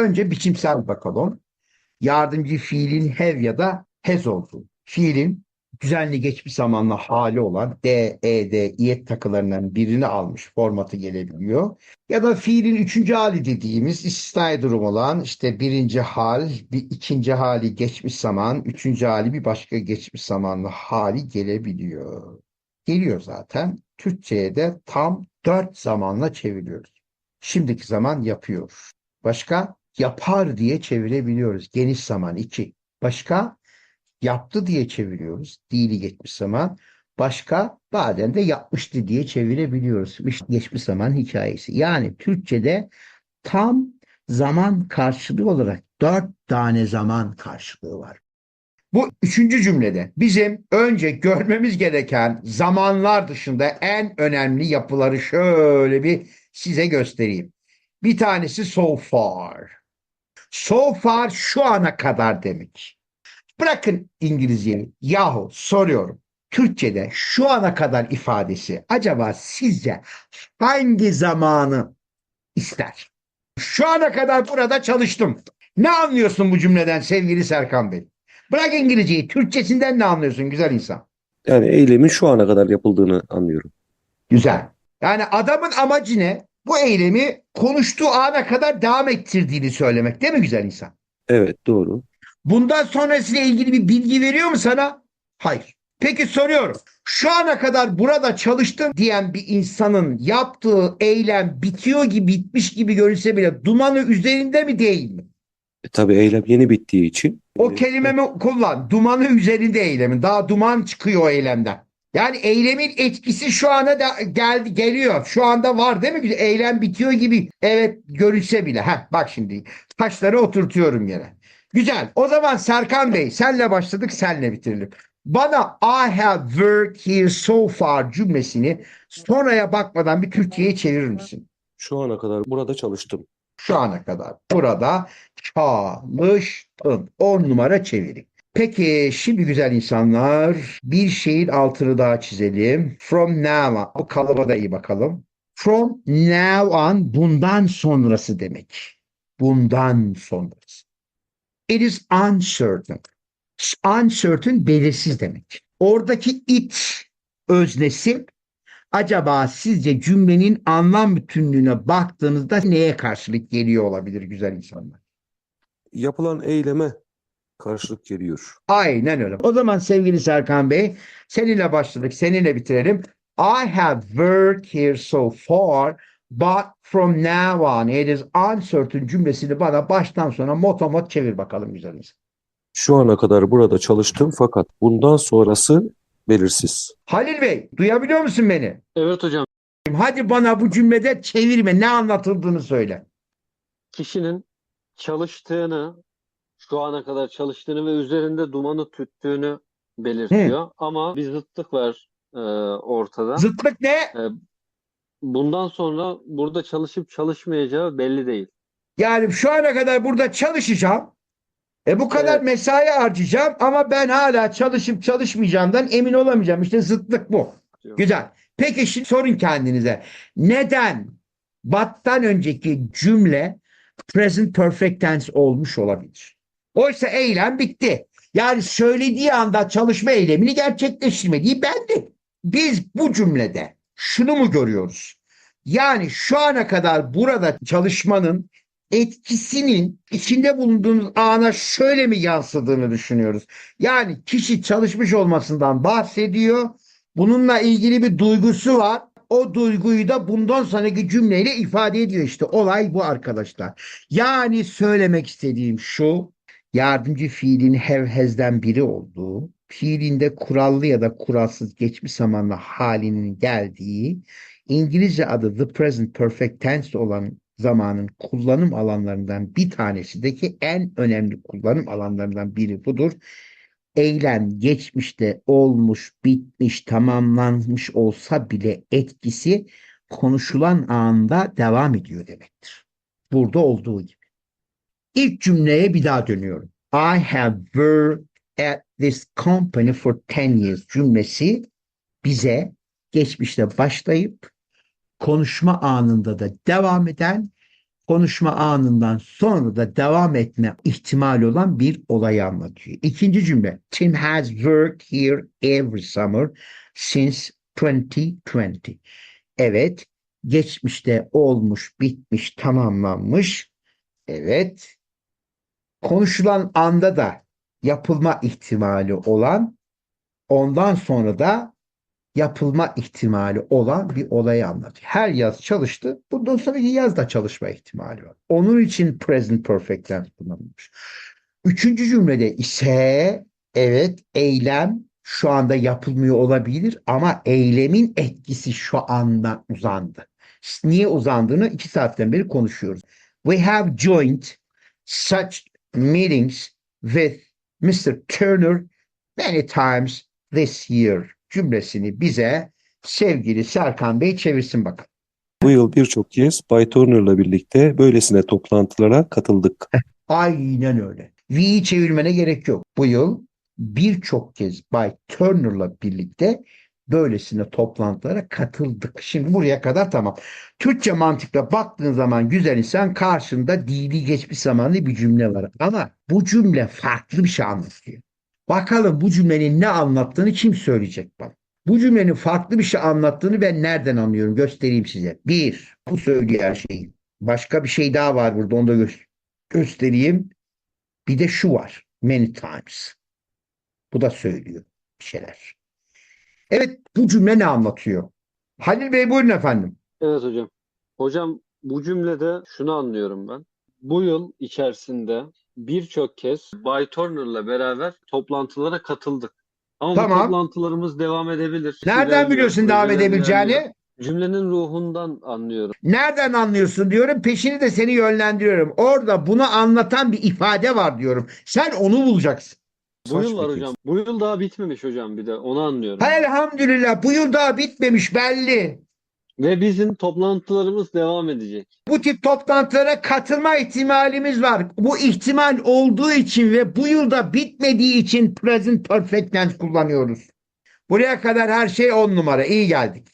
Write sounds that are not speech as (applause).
Önce biçimsel bakalım. Yardımcı fiilin have ya da has olduğu. Fiilin düzenli geçmiş zamanla hali olan D, E, D, iyet takılarından birini almış formatı gelebiliyor. Ya da fiilin üçüncü hali dediğimiz istisnai durum olan işte birinci hal, bir ikinci hali geçmiş zaman, üçüncü hali bir başka geçmiş zamanlı hali gelebiliyor. Geliyor zaten. Türkçe'ye de tam dört zamanla çeviriyoruz. Şimdiki zaman yapıyor. Başka? Yapar diye çevirebiliyoruz. Geniş zaman iki. Başka? Yaptı diye çeviriyoruz. Dili geçmiş zaman. Başka? Bazen de yapmıştı diye çevirebiliyoruz. Geçmiş zaman hikayesi. Yani Türkçe'de tam zaman karşılığı olarak dört tane zaman karşılığı var. Bu üçüncü cümlede bizim önce görmemiz gereken zamanlar dışında en önemli yapıları şöyle bir size göstereyim. Bir tanesi so far. So far şu ana kadar demek. Bırakın İngilizceyi. Yahu soruyorum. Türkçe'de şu ana kadar ifadesi acaba sizce hangi zamanı ister? Şu ana kadar burada çalıştım. Ne anlıyorsun bu cümleden sevgili Serkan Bey? Bırak İngilizceyi. Türkçesinden ne anlıyorsun güzel insan? Yani eylemin şu ana kadar yapıldığını anlıyorum. Güzel. Yani adamın amacı ne? Bu eylemi konuştuğu ana kadar devam ettirdiğini söylemek değil mi güzel insan? Evet doğru. Bundan sonrasıyla ilgili bir bilgi veriyor mu sana? Hayır. Peki soruyorum. Şu ana kadar burada çalıştım diyen bir insanın yaptığı eylem bitiyor gibi bitmiş gibi görünse bile dumanı üzerinde mi değil mi? E, tabii eylem yeni bittiği için. O kelimemi kullan. Dumanı üzerinde eylemin. Daha duman çıkıyor o eylemden. Yani eylemin etkisi şu ana da geldi geliyor. Şu anda var değil mi? Eylem bitiyor gibi. Evet görünse bile. Heh, bak şimdi taşları oturtuyorum yine. Güzel. O zaman Serkan Bey senle başladık senle bitirelim. Bana I have worked here so far cümlesini sonraya bakmadan bir Türkçe'ye çevirir misin? Şu ana kadar burada çalıştım. Şu ana kadar burada çalıştın. 10 numara çevirin. Peki şimdi güzel insanlar bir şeyin altını daha çizelim. From now on. Bu kalıba da iyi bakalım. From now on bundan sonrası demek. Bundan sonrası. It is uncertain. Uncertain belirsiz demek. Oradaki it öznesi acaba sizce cümlenin anlam bütünlüğüne baktığınızda neye karşılık geliyor olabilir güzel insanlar? Yapılan eyleme karşılık geliyor. Aynen öyle. O zaman sevgili Serkan Bey seninle başladık, seninle bitirelim. I have worked here so far but from now on it is uncertain cümlesini bana baştan sona motomot çevir bakalım güzel insan. Şu ana kadar burada çalıştım fakat bundan sonrası belirsiz. Halil Bey duyabiliyor musun beni? Evet hocam. Hadi bana bu cümlede çevirme ne anlatıldığını söyle. Kişinin çalıştığını, şu ana kadar çalıştığını ve üzerinde dumanı tüttüğünü belirtiyor. Ama bir zıtlık var e, ortada. Zıtlık ne? Bundan sonra burada çalışıp çalışmayacağı belli değil. Yani şu ana kadar burada çalışacağım. E bu kadar Evet. mesai harcayacağım ama ben hala çalışıp çalışmayacağımdan emin olamayacağım. İşte zıtlık bu. diyor. Güzel. Peki şimdi sorun kendinize. Neden battan önceki cümle present perfect tense olmuş olabilir? Oysa eylem bitti. Yani söylediği anda çalışma eylemini gerçekleştirmediği belli. Biz bu cümlede şunu mu görüyoruz? Yani şu ana kadar burada çalışmanın etkisinin içinde bulunduğumuz ana şöyle mi yansıdığını düşünüyoruz. Yani kişi çalışmış olmasından bahsediyor. Bununla ilgili bir duygusu var. O duyguyu da bundan sonraki cümleyle ifade ediyor işte. Olay bu arkadaşlar. Yani söylemek istediğim şu. Yardımcı fiilin have has'den biri olduğu, fiilinde kurallı ya da kuralsız geçmiş zamanlı halinin geldiği, İngilizce adı the present perfect tense olan zamanın kullanım alanlarından bir tanesideki en önemli kullanım alanlarından biri budur. Eylem geçmişte olmuş, bitmiş, tamamlanmış olsa bile etkisi konuşulan anda devam ediyor demektir. Burada olduğu gibi. İlk cümleye bir daha dönüyorum. I have worked at this company for 10 years cümlesi bize geçmişte başlayıp konuşma anında da devam eden konuşma anından sonra da devam etme ihtimali olan bir olayı anlatıyor. İkinci cümle. Tim has worked here every summer since 2020. Evet, geçmişte olmuş, bitmiş, tamamlanmış. Evet. Konuşulan anda da yapılma ihtimali olan, ondan sonra da yapılma ihtimali olan bir olayı anlatıyor. Her yaz çalıştı. Bundan sonraki yaz da çalışma ihtimali var. Onun için present perfect tense kullanılmış. Üçüncü cümlede ise evet eylem şu anda yapılmıyor olabilir ama eylemin etkisi şu anda uzandı. Niye uzandığını iki saatten beri konuşuyoruz. We have joined such meetings with Mr. Turner many times this year cümlesini bize sevgili Serkan Bey çevirsin bakalım. Bu yıl birçok kez Bay Turner'la birlikte böylesine toplantılara katıldık. (laughs) Aynen öyle. V'yi çevirmene gerek yok. Bu yıl birçok kez Bay Turner'la birlikte böylesine toplantılara katıldık. Şimdi buraya kadar tamam. Türkçe mantıkla baktığın zaman güzel insan karşında dili geçmiş zamanlı bir cümle var. Ama bu cümle farklı bir şey anlatıyor. Bakalım bu cümlenin ne anlattığını kim söyleyecek bana? Bu cümlenin farklı bir şey anlattığını ben nereden anlıyorum? Göstereyim size. Bir, bu söylüyor her şeyi. Başka bir şey daha var burada onu da gö- göstereyim. Bir de şu var. Many times. Bu da söylüyor bir şeyler. Evet bu cümle ne anlatıyor? Halil Bey buyurun efendim. Evet hocam. Hocam bu cümlede şunu anlıyorum ben. Bu yıl içerisinde birçok kez Bay Turner'la beraber toplantılara katıldık. Ama bu Tamam. toplantılarımız devam edebilir. Nereden İlerliyor, biliyorsun devam edebileceğini? ilerliyor. Cümlenin ruhundan anlıyorum. Nereden anlıyorsun diyorum. Peşini de seni yönlendiriyorum. Orada bunu anlatan bir ifade var diyorum. Sen onu bulacaksın. Bu yıl var hocam. Bu yıl daha bitmemiş hocam bir de. Onu anlıyorum. Ha, Elhamdülillah bu yıl daha bitmemiş belli. Ve bizim toplantılarımız devam edecek. Bu tip toplantılara katılma ihtimalimiz var. Bu ihtimal olduğu için ve bu yılda bitmediği için present perfect tense kullanıyoruz. Buraya kadar her şey on numara. İyi geldik.